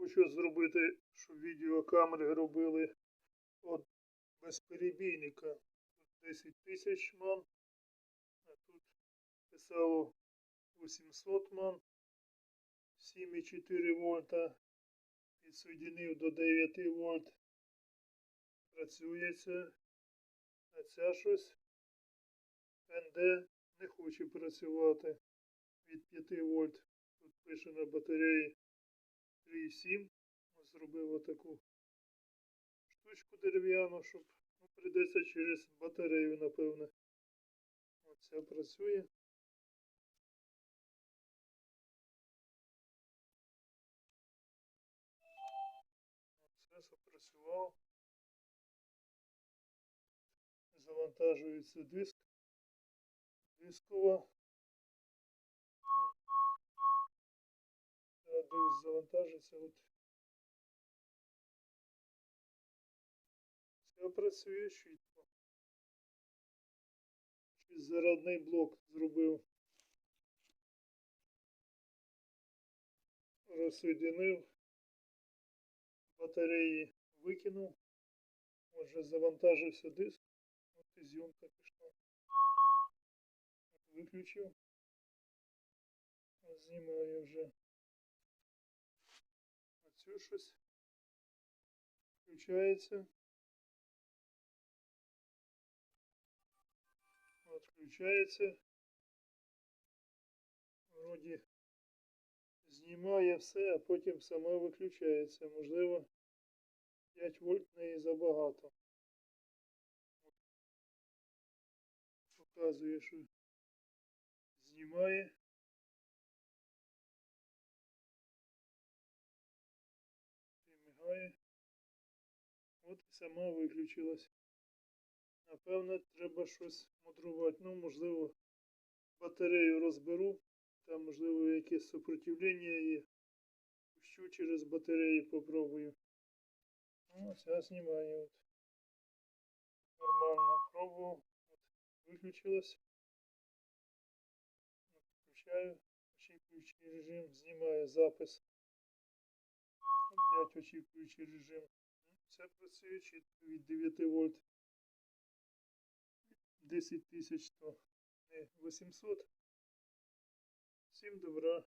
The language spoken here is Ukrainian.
хочу зробити, щоб відеокамери робили. От без перебійника. Тут 10 тисяч ман, а тут писало 800 ман, 7,4 вольта, підсоединив до 9 вольт. Працює це, а ця щось? НД не хоче працювати. Від 5 вольт. Тут пише на батареї 3,7. Ось Зробив отаку штучку дерев'яну, щоб ну, прийдеться через батарею, напевне. Оця працює. Все запрацював. Завантажується диск. Дискова. Зараз завантажиться. От. Все працює чітко. Щось зарядний блок зробив. Розсоединив. Батареї викинув. Отже, завантажився диск. От і зйомка пішла. Виключив. Знімаю вже. Оцю щось. Включається. От включається. Вроді знімає все, а потім сама виключається. Можливо, 5 вольт в неї забагато. Показує, що знімає. Мигає. От і сама виключилась. Напевно, треба щось мудрувати. Ну, можливо, батарею розберу. Там, можливо, якесь сопротивлення є. Пущу через батарею попробую. Ну, все знімає. От. Нормально пробував. Виключилось. Включаю. Очікуючий режим. Знімаю запис. Опять очікуючий режим. Це працює від 9 вольт. 10 тисяч то не 800. Всім добра.